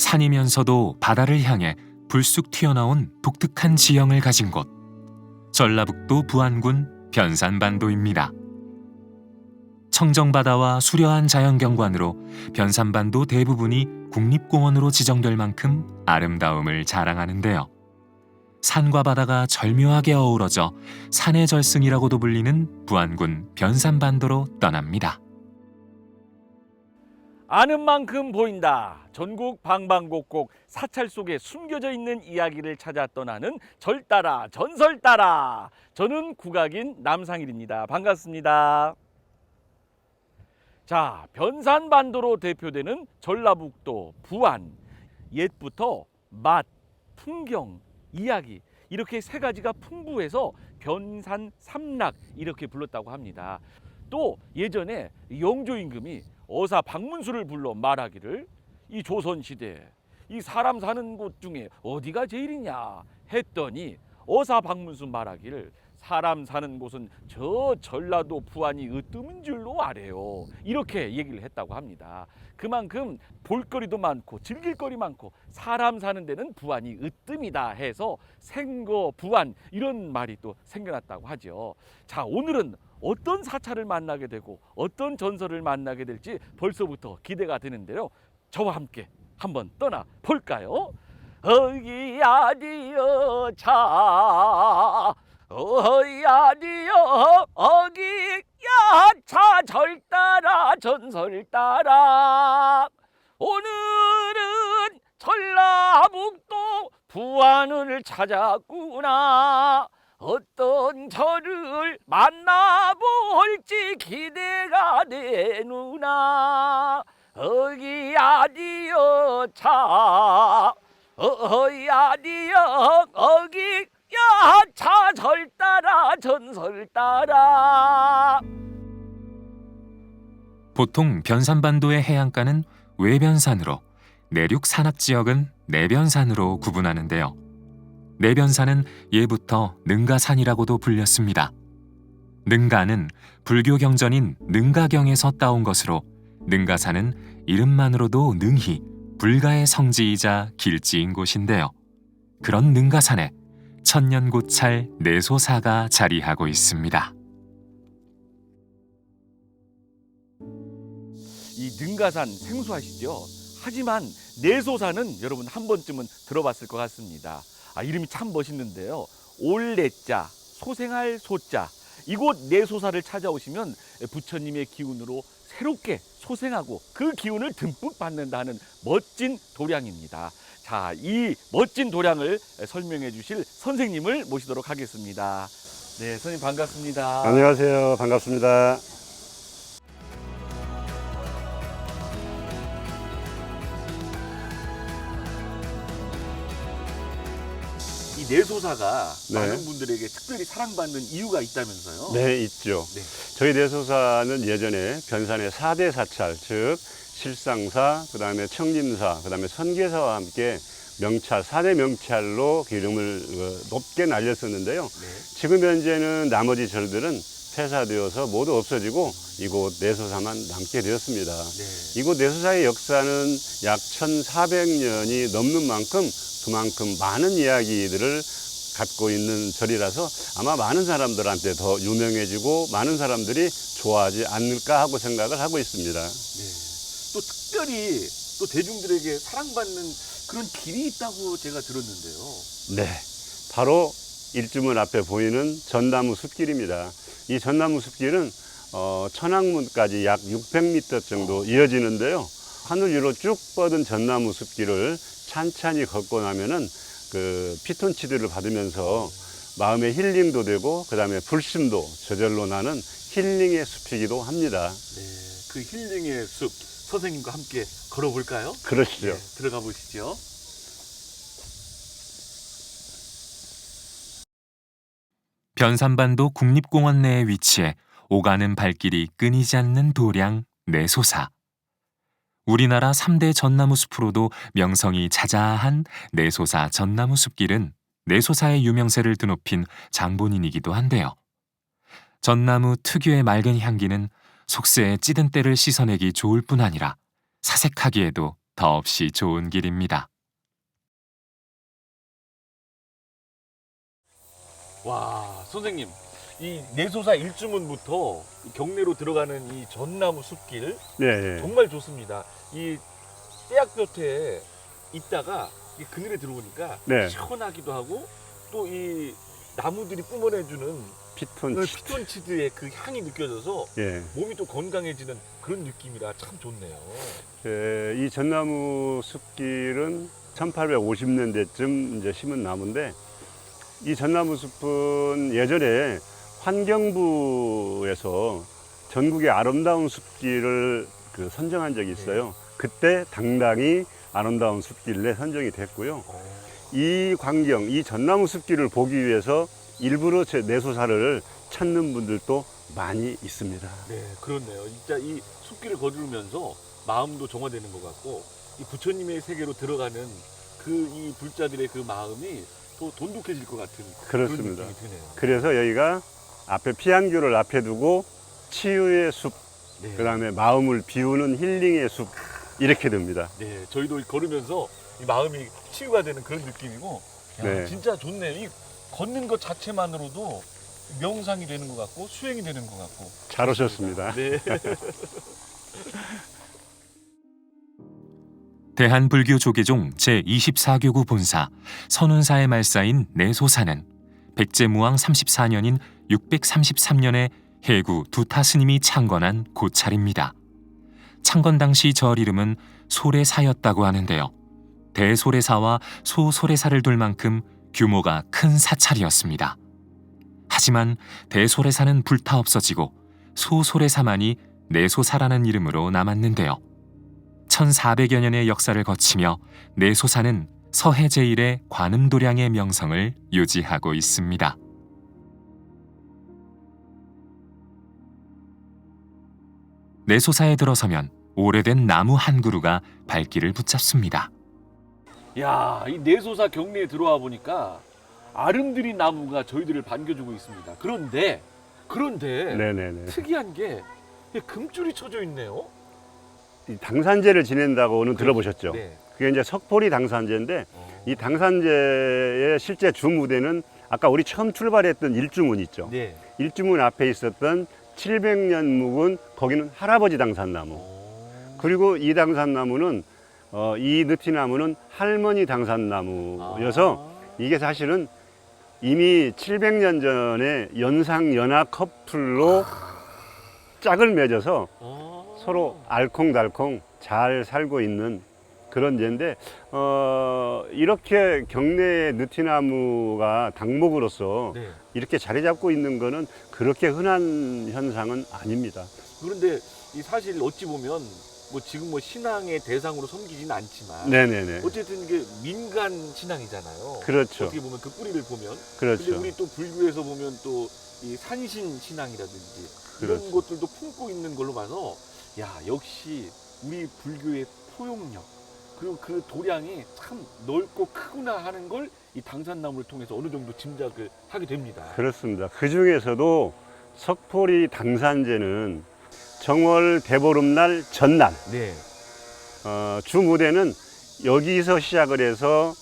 산이면서도 바다를 향해 불쑥 튀어나온 독특한 지형을 가진 곳 전라북도 부안군 변산반도입니다. 청정바다와 수려한 자연경관으로 변산반도 대부분이 국립공원으로 지정될 만큼 아름다움을 자랑하는데요. 산과 바다가 절묘하게 어우러져 산의 절승이라고도 불리는 부안군 변산반도로 떠납니다. 아는 만큼 보인다. 전국 방방곡곡 사찰 속에 숨겨져 있는 이야기를 찾아 떠나는 절 따라 전설 따라. 저는 국악인 남상일입니다. 반갑습니다. 자, 변산반도로 대표되는 전라북도 부안. 옛부터 맛, 풍경, 이야기 이렇게 세 가지가 풍부해서 변산 삼락 이렇게 불렀다고 합니다. 또 예전에 영조 임금이 어사 박문수를 불러 말하기를 이 조선 시대 이 사람 사는 곳 중에 어디가 제일이냐 했더니 어사 박문수 말하기를 사람 사는 곳은 저 전라도 부안이 으뜸인 줄로 아래요 이렇게 얘기를 했다고 합니다. 그만큼 볼거리도 많고 즐길거리 많고 사람 사는 데는 부안이 으뜸이다 해서 생거 부안 이런 말이 또 생겨났다고 하죠. 자 오늘은 어떤 사찰을 만나게 되고 어떤 전설을 만나게 될지 벌써부터 기대가 되는데요. 저와 함께 한번 떠나 볼까요? 어기야디여 차 어야디여 어기야 차절 따라 전설 따라 오늘은 전라북도 부안을 찾았구나 어떤 저를 만나볼지 기대가 되누나. 어기야디여 차 어야디여 어기 야 차 절 따라 전설 따라. 보통 변산반도의 해안가는 외변산으로 내륙 산악 지역은 내변산으로 구분하는데요. 내변산은 예부터 능가산이라고도 불렸습니다. 능가는 불교 경전인 능가경에서 따온 것으로 능가산은 이름만으로도 능히 불가의 성지이자 길지인 곳인데요. 그런 능가산에 천년고찰 내소사가 자리하고 있습니다. 이 능가산 생소하시죠? 하지만 내소산은 여러분 한 번쯤은 들어봤을 것 같습니다. 아, 이름이 참 멋있는데요. 올내자, 소생할 소자. 이곳 내소사를 찾아오시면 부처님의 기운으로 새롭게 소생하고 그 기운을 듬뿍 받는다는 멋진 도량입니다. 자, 이 멋진 도량을 설명해 주실 선생님을 모시도록 하겠습니다. 네, 선생님 반갑습니다. 안녕하세요. 반갑습니다. 내소사가 네. 많은 분들에게 특별히 사랑받는 이유가 있다면서요? 네, 있죠. 네. 저희 내소사는 예전에 변산의 사대 사찰, 즉 실상사, 그다음에 청림사, 그다음에 선계사와 함께 명찰, 사대 명찰로 기름을 어, 높게 날렸었는데요. 네. 지금 현재는 나머지 절들은 폐사되어서 모두 없어지고 이곳 내소사만 남게 되었습니다. 네. 이곳 내소사의 역사는 약 1400년이 넘는 만큼 그만큼 많은 이야기들을 갖고 있는 절이라서 아마 많은 사람들한테 더 유명해지고 많은 사람들이 좋아하지 않을까 하고 생각을 하고 있습니다. 네. 또 특별히 또 대중들에게 사랑받는 그런 길이 있다고 제가 들었는데요. 네. 바로 일주문 앞에 보이는 전나무 숲길입니다. 이 전나무 숲길은 어, 천왕문까지 약 600m 정도 이어지는데요. 하늘 위로 쭉 뻗은 전나무 숲길을 찬찬히 걷고 나면은 그 피톤치드를 받으면서 마음의 힐링도 되고 그다음에 불심도 저절로 나는 힐링의 숲이기도 합니다. 네. 그 힐링의 숲 선생님과 함께 걸어볼까요? 그러시죠. 네, 들어가 보시죠. 변산반도 국립공원 내에 위치해 오가는 발길이 끊이지 않는 도량 내소사. 우리나라 3대 전나무 숲으로도 명성이 자자한 내소사 전나무 숲길은 내소사의 유명세를 드높인 장본인이기도 한데요. 전나무 특유의 맑은 향기는 속세의 찌든 때를 씻어내기 좋을 뿐 아니라 사색하기에도 더없이 좋은 길입니다. 와 선생님 이 내소사 일주문부터 경내로 들어가는 이 전나무 숲길 네, 예. 정말 좋습니다. 이 떼약볕에 있다가 이 그늘에 들어오니까 네. 시원하기도 하고 또 이 나무들이 뿜어내주는 피톤. 그 피톤치드의 그 향이 느껴져서 예. 몸이 또 건강해지는 그런 느낌이라 참 좋네요. 예, 이 전나무 숲길은 1850년대쯤 이제 심은 나무인데 이 전나무 숲은 예전에 환경부에서 전국의 아름다운 숲길을 그 선정한 적이 있어요. 그때 당당히 아름다운 숲길에 선정이 됐고요. 이 광경, 이 전나무 숲길을 보기 위해서 일부러 제 내소사를 찾는 분들도 많이 있습니다. 네, 그렇네요. 진짜 이 숲길을 걸으면서 마음도 정화되는 것 같고 이 부처님의 세계로 들어가는 그 이 불자들의 그 마음이 또 돈독해질 것 같은 그렇습니다. 그런 느낌이 드네요. 그래서 여기가 앞에 피안교를 앞에 두고 치유의 숲, 네. 그다음에 마음을 비우는 힐링의 숲 이렇게 됩니다. 네, 저희도 걸으면서 이 마음이 치유가 되는 그런 느낌이고, 야, 네. 진짜 좋네요. 이 걷는 것 자체만으로도 명상이 되는 것 같고 수행이 되는 것 같고. 잘 오셨습니다. 네. 대한불교조계종 제24교구 본사 선운사의 말사인 내소사는 백제무왕 34년인 633년에 해구 두타 스님이 창건한 고찰입니다. 창건 당시 절 이름은 소래사였다고 하는데요. 대소래사와 소소래사를 둘 만큼 규모가 큰 사찰이었습니다. 하지만 대소래사는 불타 없어지고 소소래사만이 내소사라는 이름으로 남았는데요. 1400여 년의 역사를 거치며 내소사는 서해 제일의 관음도량의 명성을 유지하고 있습니다. 내소사에 들어서면 오래된 나무 한 그루가 발길을 붙잡습니다. 야, 이 내소사 경내에 들어와 보니까 아름드린 나무가 저희들을 반겨주고 있습니다. 그런데 그런데 네네네. 특이한 게 금줄이 쳐져 있네요. 이 당산제를 지낸다고는 들어보셨죠? 네. 그게 이제 석포리 당산제인데 어. 이 당산제의 실제 주무대는 아까 우리 처음 출발했던 일주문 있죠. 네. 일주문 앞에 있었던 700년 묵은 거기는 할아버지 당산나무. 어. 그리고 이 당산나무는 어, 이 느티나무는 할머니 당산나무여서 아. 이게 사실은 이미 700년 전에 연상 연하 커플로 짝을 맺어서 아. 서로 알콩달콩 잘 살고 있는 그런 제인데 어, 이렇게 경내의 느티나무가 당목으로서 네. 이렇게 자리 잡고 있는 거는 그렇게 흔한 현상은 아닙니다. 그런데 이 사실 어찌 보면 뭐 지금 뭐 신앙의 대상으로 섬기지는 않지만 네네네. 어쨌든 이게 민간 신앙이잖아요. 그렇죠. 어떻게 보면 그 뿌리를 보면 그렇죠. 근데 우리 또 불교에서 보면 또 이 산신 신앙이라든지 이런 그렇죠. 것들도 품고 있는 걸로 봐서 야 역시 우리 불교의 포용력 그리고 그 도량이 참 넓고 크구나 하는 걸 이 당산나무를 통해서 어느 정도 짐작을 하게 됩니다. 그렇습니다. 그 중에서도 석포리 당산제는 정월 대보름날 전날 네. 어, 주 무대는 여기서 시작을 해서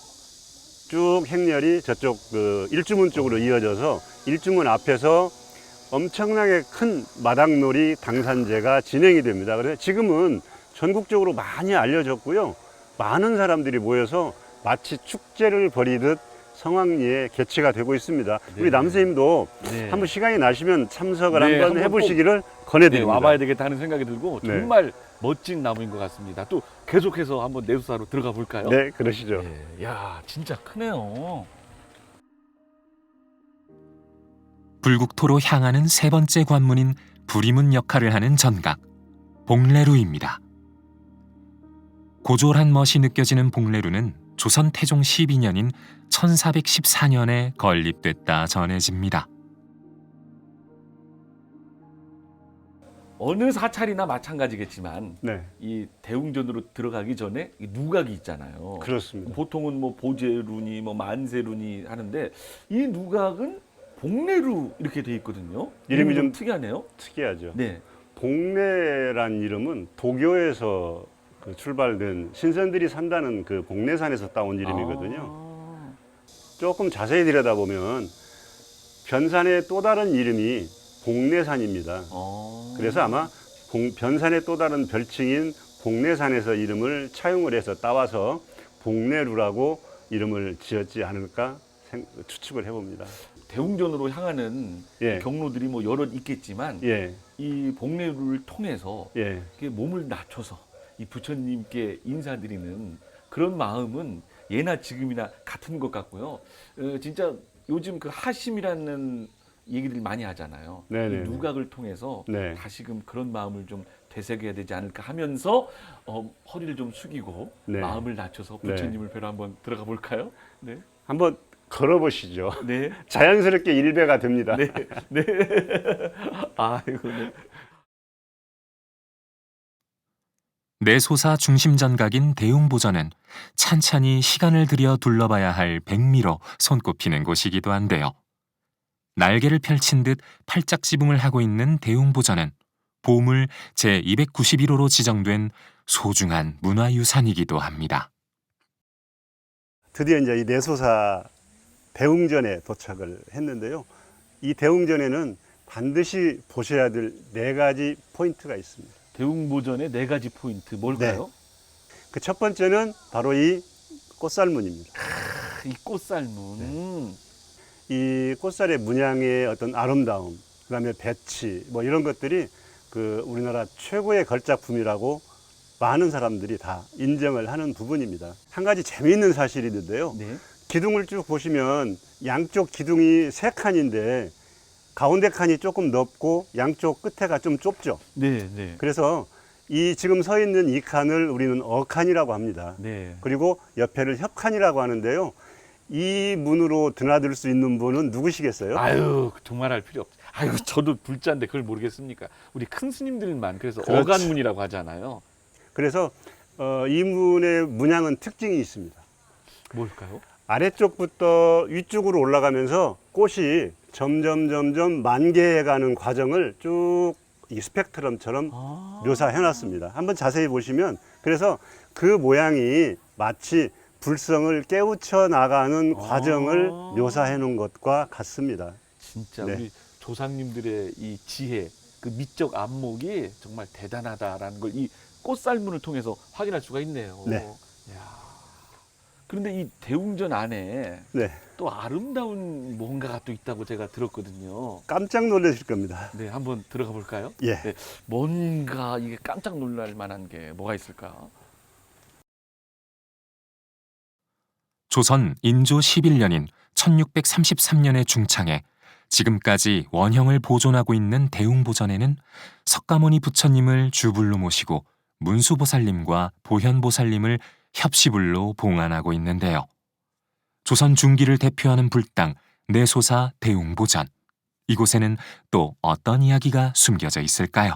쭉 행렬이 저쪽 그 일주문 쪽으로 이어져서 일주문 앞에서 엄청나게 큰 마당놀이 당산제가 진행이 됩니다. 그래서 지금은 전국적으로 많이 알려졌고요. 많은 사람들이 모여서 마치 축제를 벌이듯 성황리에 개최가 되고 있습니다. 네. 우리 남선생님도 네. 한번 시간이 나시면 참석을 네, 한번 한번 해보시기를 네, 권해드립니다. 와봐야 되겠다 하는 생각이 들고 네. 정말 멋진 나무인 것 같습니다. 또 계속해서 한번 내수사로 들어가 볼까요? 네, 그러시죠. 네. 야 진짜 크네요. 불국토로 향하는 세 번째 관문인 부리문 역할을 하는 전각 봉래루입니다. 고졸한 멋이 느껴지는 봉래루는 조선 태종 12년인 1414년에 건립됐다 전해집니다. 어느 사찰이나 마찬가지겠지만 네, 이 대웅전으로 들어가기 전에 이 누각이 있잖아요. 그렇습니다. 보통은 뭐 보제루니 뭐 만세루니 하는데 이 누각은 복례루 이렇게 돼 있거든요. 이름이 좀 특이하네요. 특이하죠. 네. 복례란 이름은 도교에서 그그 출발된 신선들이 산다는 그 복내산에서 따온 이름이거든요. 아. 조금 자세히 들여다보면 변산의 또 다른 이름이 복내산입니다. 어. 그래서 아마 봉- 변산의 또 다른 별칭인 복내산에서 이름을 차용을 해서 따와서 복내루라고 이름을 지었지 않을까 생- 추측을 해봅니다. 대웅전으로 향하는 예. 경로들이 뭐 여러 있겠지만 예, 이 복례를 통해서 예, 이렇게 몸을 낮춰서 이 부처님께 인사드리는 그런 마음은 예나 지금이나 같은 것 같고요. 어, 진짜 요즘 그 하심이라는 얘기들 많이 하잖아요. 네네네. 이 누각을 통해서 네. 다시금 그런 마음을 좀 되새겨야 되지 않을까 하면서 어, 허리를 좀 숙이고 네. 마음을 낮춰서 네. 부처님을 뵈러 한번 들어가 볼까요? 네. 한번 걸어보시죠. 네. 자연스럽게 일배가 됩니다. 네. 네. 아이고. 네. 내소사 중심 전각인 대웅보전은 찬찬히 시간을 들여 둘러봐야 할 백미로 손꼽히는 곳이기도 한데요. 날개를 펼친 듯 팔짝 지붕을 하고 있는 대웅보전은 보물 제291호로 지정된 소중한 문화유산이기도 합니다. 드디어 이제 이 내소사 대웅전에 도착을 했는데요. 이 대웅전에는 반드시 보셔야 될 네 가지 포인트가 있습니다. 대웅보전의 네 가지 포인트 뭘까요? 그첫 번째는 바로 이 꽃살문입니다. 이 꽃살문. 이 꽃살의 문양의 어떤 아름다움, 그다음에 배치, 뭐 이런 것들이 그 우리나라 최고의 걸작품이라고 많은 사람들이 다 인정을 하는 부분입니다. 한 가지 재미있는 사실이 있는데요. 네. 기둥을 쭉 보시면 양쪽 기둥이 세 칸인데 가운데 칸이 조금 넓고 양쪽 끝에가 좀 좁죠. 네, 네. 그래서 이 지금 서 있는 이 칸을 우리는 어칸이라고 합니다. 네. 그리고 옆에를 협칸이라고 하는데요. 이 문으로 드나들 수 있는 분은 누구시겠어요? 아유, 정말 할 필요 없. 아유, 저도 불자인데 그걸 모르겠습니까? 우리 큰 스님들만 그래서 그렇죠. 어간문이라고 하잖아요. 그래서 어, 이 문의 문양은 특징이 있습니다. 뭘까요? 아래쪽부터 위쪽으로 올라가면서 꽃이 점점 점점 만개해 가는 과정을 쭉 이 스펙트럼처럼 아. 묘사해 놨습니다. 한번 자세히 보시면 그래서 그 모양이 마치 불성을 깨우쳐 나가는 아. 과정을 묘사해 놓은 것과 같습니다. 진짜 네. 우리 조상님들의 이 지혜, 그 미적 안목이 정말 대단하다라는 걸 이 꽃살문을 통해서 확인할 수가 있네요. 네. 야. 그런데 이 대웅전 안에 네, 또 아름다운 뭔가가 또 있다고 제가 들었거든요. 깜짝 놀라실 겁니다. 네, 한번 들어가 볼까요? 예. 네, 뭔가 이게 깜짝 놀랄 만한 게 뭐가 있을까? 조선 인조 11년인 1633년의 중창에 지금까지 원형을 보존하고 있는 대웅보전에는 석가모니 부처님을 주불로 모시고 문수보살님과 보현보살님을 협시불로 봉안하고 있는데요. 조선 중기를 대표하는 불당 내소사 대웅보전. 이곳에는 또 어떤 이야기가 숨겨져 있을까요?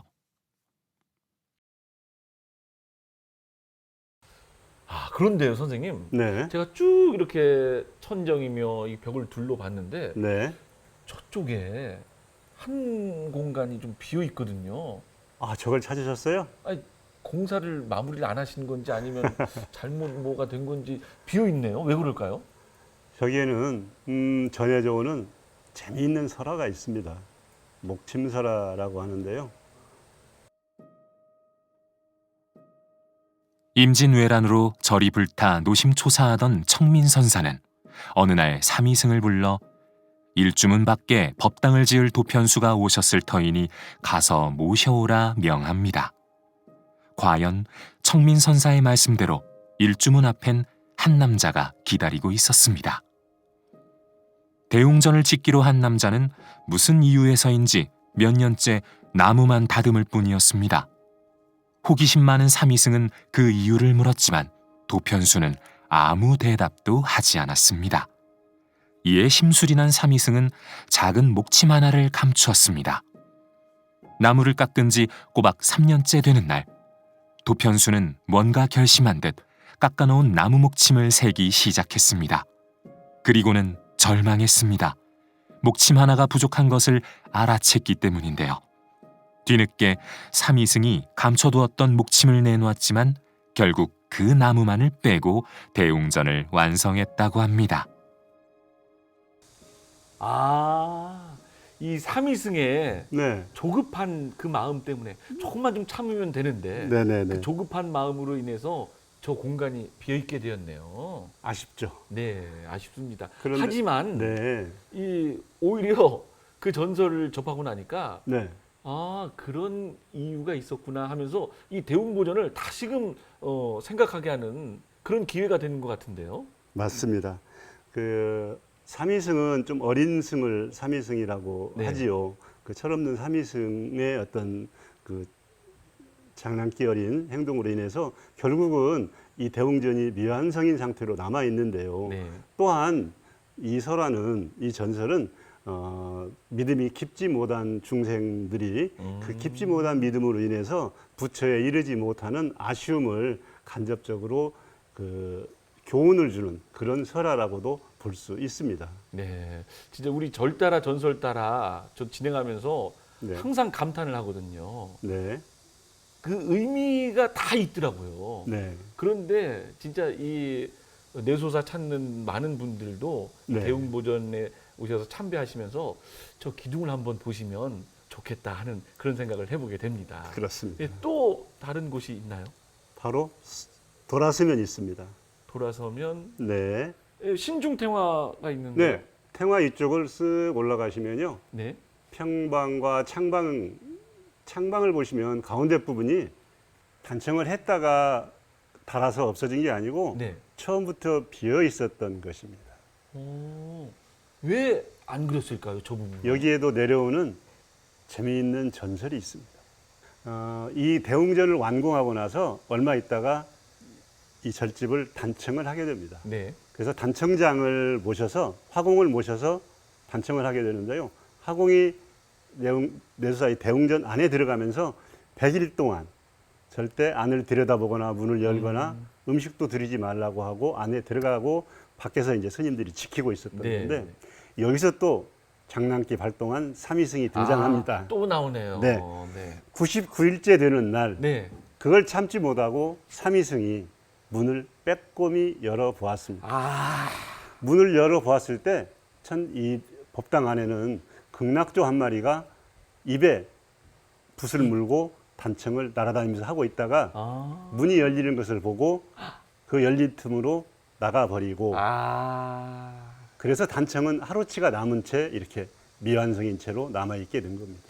아, 그런데요, 선생님. 네, 제가 쭉 이렇게 천정이며 이 벽을 둘러봤는데 네. 저쪽에 한 공간이 좀 비어 있거든요. 아, 저걸 찾으셨어요? 아니, 공사를 마무리를 안 하신 건지 아니면 잘못 뭐가 된 건지 비어 있네요. 왜 그럴까요? 저기에는 음, 전해져 오는 재미있는 설화가 있습니다. 목침설화라고 하는데요. 임진왜란으로 절이 불타 노심초사하던 청민선사는 어느 날 삼이승을 불러 일주문 밖에 법당을 지을 도편수가 오셨을 터이니 가서 모셔오라 명합니다. 과연 청민 선사의 말씀대로 일주문 앞엔 한 남자가 기다리고 있었습니다. 대웅전을 짓기로 한 남자는 무슨 이유에서인지 몇 년째 나무만 다듬을 뿐이었습니다. 호기심 많은 삼이승은 그 이유를 물었지만 도편수는 아무 대답도 하지 않았습니다. 이에 심술이 난 삼이승은 작은 목침 하나를 감추었습니다. 나무를 깎은 지 꼬박 3년째 되는 날, 도편수는 뭔가 결심한 듯 깎아놓은 나무 목침을 세기 시작했습니다. 그리고는 절망했습니다. 목침 하나가 부족한 것을 알아챘기 때문인데요. 뒤늦게 삼이승이 감춰두었던 목침을 내놓았지만 결국 그 나무만을 빼고 대웅전을 완성했다고 합니다. 아, 이 삼위승의 네. 조급한 그 마음 때문에 조금만 좀 참으면 되는데 네네네. 그 조급한 마음으로 인해서 저 공간이 비어 있게 되었네요. 아쉽죠. 네, 아쉽습니다. 그런데- 하지만 네. 이 오히려 그 전설을 접하고 나니까 네. 아 그런 이유가 있었구나 하면서 이 대웅보전을 다시금 어, 생각하게 하는 그런 기회가 되는 것 같은데요. 맞습니다. 그 삼위승은 좀 어린 승을 삼위승이라고 네. 하지요. 그 철없는 삼위승의 어떤 그 장난기 어린 행동으로 인해서 결국은 이 대웅전이 미완성인 상태로 남아 있는데요. 네. 또한 이 설화는 이 전설은 어, 믿음이 깊지 못한 중생들이 음. 그 깊지 못한 믿음으로 인해서 부처에 이르지 못하는 아쉬움을 간접적으로 그 교훈을 주는 그런 설화라고도 볼 수 있습니다. 네, 진짜 우리 절 따라 전설 따라 저 진행하면서 네. 항상 감탄을 하거든요. 네. 그 의미가 다 있더라고요. 네. 그런데 진짜 이 내소사 찾는 많은 분들도 네. 대웅보전에 오셔서 참배하시면서 저 기둥을 한번 보시면 좋겠다 하는 그런 생각을 해보게 됩니다. 그렇습니다. 예, 또 다른 곳이 있나요? 바로 돌아서면 있습니다. 돌아서면 네. 예, 신중탱화가 있는데 네. 탱화 이쪽을 쓱 올라가시면요. 네. 평방과 창방 창방을 보시면 가운데 부분이 단청을 했다가 달아서 없어진 게 아니고 네. 처음부터 비어 있었던 것입니다. 왜 안 그렸을까요, 저 부분? 여기에도 내려오는 재미있는 전설이 있습니다. 어, 이 대웅전을 완공하고 나서 얼마 있다가 이 절집을 단청을 하게 됩니다. 네. 그래서 단청장을 모셔서 화공을 모셔서 단청을 하게 되는데요. 화공이 내수사의 대웅전 안에 들어가면서 100일 동안 절대 안을 들여다보거나 문을 열거나 음. 식도 드리지 말라고 하고 안에 들어가고 밖에서 이제 스님들이 지키고 있었던 네. 건데 여기서 또 장난기 발동한 삼위승이 등장합니다. 아, 또 나오네요. 네. 네. 99일째 되는 날 네. 그걸 참지 못하고 삼위승이 문을 빼꼼히 열어 보았습니다. 아, 문을 열어 보았을 때참이 법당 안에는 극락조 한 마리가 입에 붓을 물고 단청을 날아다니면서 하고 있다가 아. 문이 열리는 것을 보고 그 열린 틈으로 나가 버리고 아. 그래서 단청은 하루치가 남은 채 이렇게 미완성인 채로 남아 있게 된 겁니다.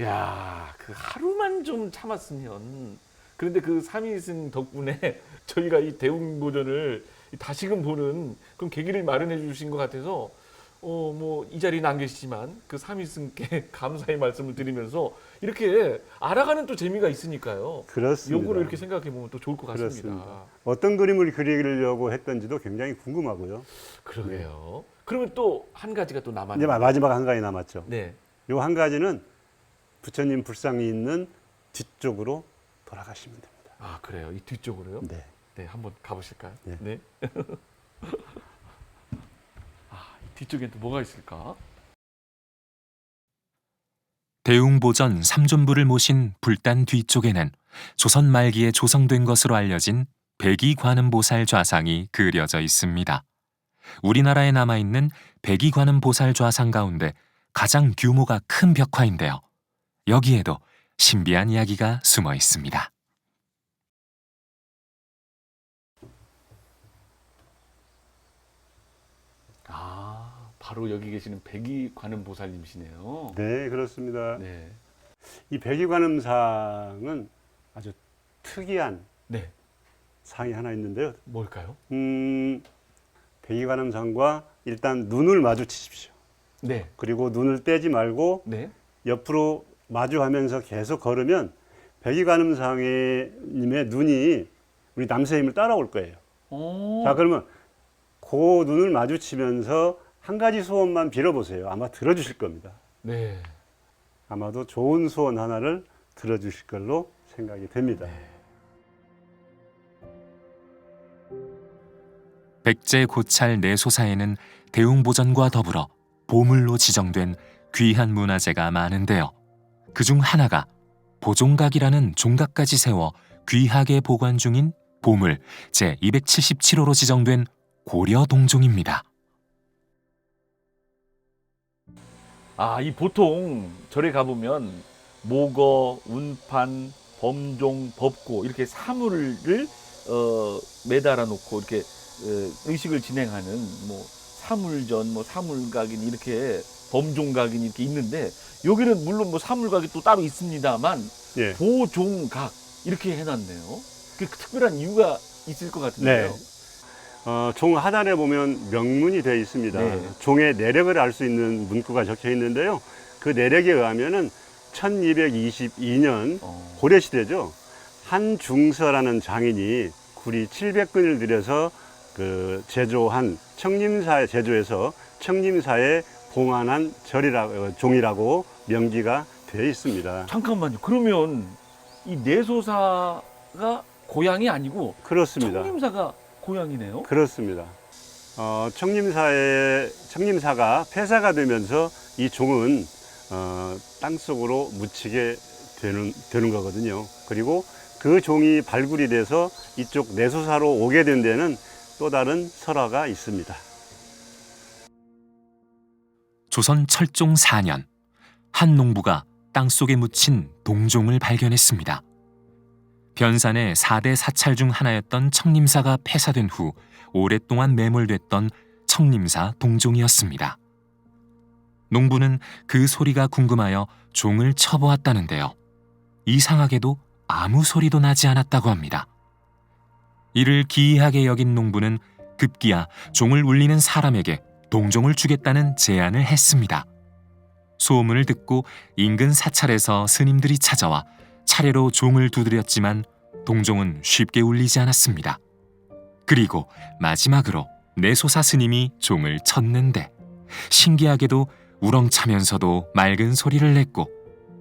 야, 그 하루만 좀 참았으면. 그런데 그 삼위승 덕분에 저희가 이 대웅보전을 다시금 보는 그런 계기를 마련해 주신 것 같아서 어, 뭐, 이 자리는 안 계시지만 그 삼위승께 감사의 말씀을 드리면서 이렇게 알아가는 또 재미가 있으니까요. 그렇습니다. 요거를 이렇게 생각해 보면 또 좋을 것 같습니다. 그렇습니다. 어떤 그림을 그리려고 했던지도 굉장히 궁금하고요. 그러게요. 그러면 또 한 가지가 또 남았네요. 마- 마지막 한 가지 남았죠. 네. 요 한 가지는 부처님 불상이 있는 뒤쪽으로 돌아가시면 됩니다. 아, 그래요. 이 뒤쪽으로요? 네. 네, 한번 가보실까요? 네. 네. 아, 이 뒤쪽엔 또 뭐가 있을까? 대웅보전 삼존부를 모신 불단 뒤쪽에는 조선 말기에 조성된 것으로 알려진 백이관음보살 좌상이 그려져 있습니다. 우리나라에 남아있는 백이관음보살 좌상 가운데 가장 규모가 큰 벽화인데요. 여기에도 신비한 이야기가 숨어 있습니다. 아, 바로 여기 계시는 백이 관음 보살님이시네요. 네, 그렇습니다. 네. 이 백이관음상은 아주 특이한 네. 상이 하나 있는데요. 뭘까요? 음, 백이관음상과 일단 눈을 마주치십시오. 네. 그리고 눈을 떼지 말고 네. 옆으로 마주하면서 계속 걸으면 백이관음상의 님의 눈이 우리 남세임을 따라올 거예요. 오. 자, 그러면 그 눈을 마주치면서 한 가지 소원만 빌어보세요. 아마 들어주실 겁니다. 네. 아마도 좋은 소원 하나를 들어주실 걸로 생각이 됩니다. 백제 고찰 내소사에는 대웅보전과 더불어 보물로 지정된 귀한 문화재가 많은데요. 그 중 하나가 보종각이라는 종각까지 세워 귀하게 보관 중인 보물 제 277호로 지정된 고려 동종입니다. 아, 이 보통 절에 가보면 모거, 운판, 범종, 법고 이렇게 사물을 어, 매달아 놓고 이렇게 어, 의식을 진행하는 뭐 사물전, 뭐 사물각인 이렇게 범종각인 이렇게 있는데 여기는 물론 뭐 사물각이 또 따로 있습니다만 예. 보종각 이렇게 해놨네요. 그 특별한 이유가 있을 것 같은데요. 네. 어, 종 하단에 보면 명문이 되어 있습니다. 네. 종의 내력을 알 수 있는 문구가 적혀 있는데요. 그 내력에 의하면은 1222년 어, 고려시대죠. 한중서라는 장인이 구리 700근을 들여서 그 제조한 청림사에 제조해서 청림사에 봉안한 절이라고 어, 종이라고 명기가 되어 있습니다. 잠깐만요. 그러면 이 내소사가 고향이 아니고 그렇습니다. 청림사가 고향이네요. 그렇습니다. 어, 청림사의 청림사가 폐사가 되면서 이 종은 어, 땅 속으로 묻히게 되는 되는 거거든요. 그리고 그 종이 발굴이 돼서 이쪽 내소사로 오게 된 데는 또 다른 설화가 있습니다. 조선 철종 4년 한 농부가 땅속에 묻힌 동종을 발견했습니다. 변산의 4대 사찰 중 하나였던 청림사가 폐사된 후 오랫동안 매몰됐던 청림사 동종이었습니다. 농부는 그 소리가 궁금하여 종을 쳐보았다는데요. 이상하게도 아무 소리도 나지 않았다고 합니다. 이를 기이하게 여긴 농부는 급기야 종을 울리는 사람에게 동종을 주겠다는 제안을 했습니다. 소문을 듣고 인근 사찰에서 스님들이 찾아와 차례로 종을 두드렸지만 동종은 쉽게 울리지 않았습니다. 그리고 마지막으로 내소사 스님이 종을 쳤는데 신기하게도 우렁차면서도 맑은 소리를 냈고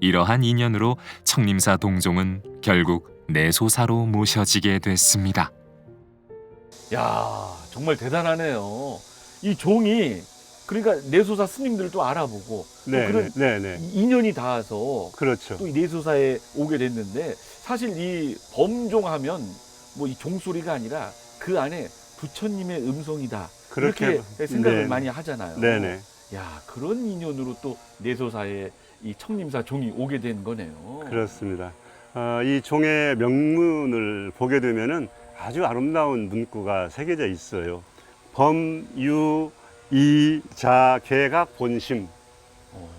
이러한 인연으로 청림사 동종은 결국 내소사로 모셔지게 됐습니다. 야 정말 대단하네요. 이 종이 그러니까 내소사 스님들도 알아보고 또 네, 그런 네, 네, 네. 인연이 닿아서 그렇죠. 또 이 내소사에 오게 됐는데 사실 이 범종하면 뭐 이 종소리가 아니라 그 안에 부처님의 음성이다 그렇게 이렇게 생각을 네. 많이 하잖아요. 네, 네. 야 그런 인연으로 또 내소사에 이 청림사 종이 오게 된 거네요. 그렇습니다. 어, 이 종의 명문을 보게 되면은 아주 아름다운 문구가 새겨져 있어요. 범, 유, 이, 자, 개각, 본심. 어,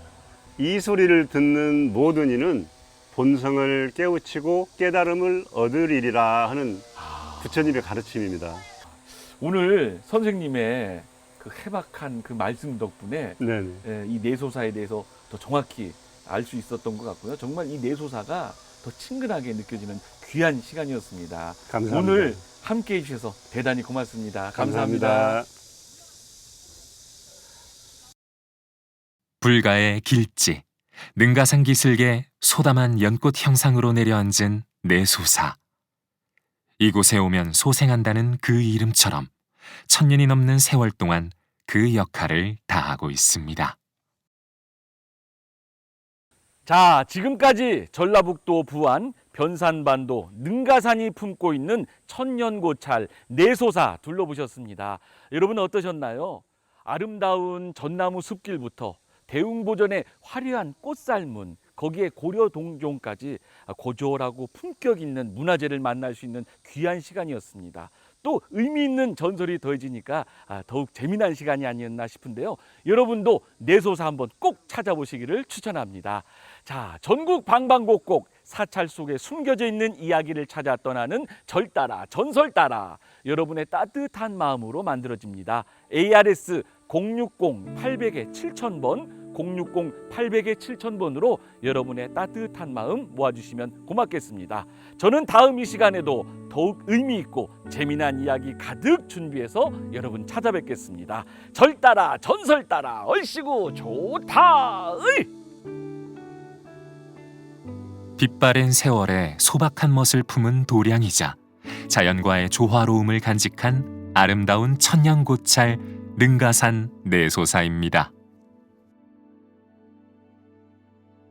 이 소리를 듣는 모든 이는 본성을 깨우치고 깨달음을 얻으리라 하는 아, 부처님의 가르침입니다. 오늘 선생님의 그 해박한 그 말씀 덕분에. 예, 이 내소사에 대해서 더 정확히 알 수 있었던 것 같고요. 정말 이 내소사가 더 친근하게 느껴지는 귀한 시간이었습니다. 감사합니다. 오늘 함께 해주셔서 대단히 고맙습니다. 감사합니다. 감사합니다. 불가의 길지, 능가산 기슭에 소담한 연꽃 형상으로 내려앉은 내소사. 이곳에 오면 소생한다는 그 이름처럼 천년이 넘는 세월 동안 그 역할을 다하고 있습니다. 자, 지금까지 전라북도 부안 변산반도 능가산이 품고 있는 천년고찰 내소사 둘러보셨습니다. 여러분 어떠셨나요? 아름다운 전나무 숲길부터 대웅보전의 화려한 꽃살문, 거기에 고려 동종까지 고졸하고 품격 있는 문화재를 만날 수 있는 귀한 시간이었습니다. 또 의미 있는 전설이 더해지니까 아, 더욱 재미난 시간이 아니었나 싶은데요. 여러분도 내소사 한번 꼭 찾아보시기를 추천합니다. 자, 전국 방방곡곡 사찰 속에 숨겨져 있는 이야기를 찾아 떠나는 절 따라 전설 따라 여러분의 따뜻한 마음으로 만들어집니다. ARS 060 800에 7000번 060 800에 7000번으로 여러분의 따뜻한 마음 모아주시면 고맙겠습니다. 저는 다음 이 시간에도 더욱 의미 있고 재미난 이야기 가득 준비해서 여러분 찾아뵙겠습니다. 절 따라 전설 따라 얼씨구 좋다. 의! 빛바랜 세월에 소박한 멋을 품은 도량이자 자연과의 조화로움을 간직한 아름다운 천년고찰 능가산 내소사입니다.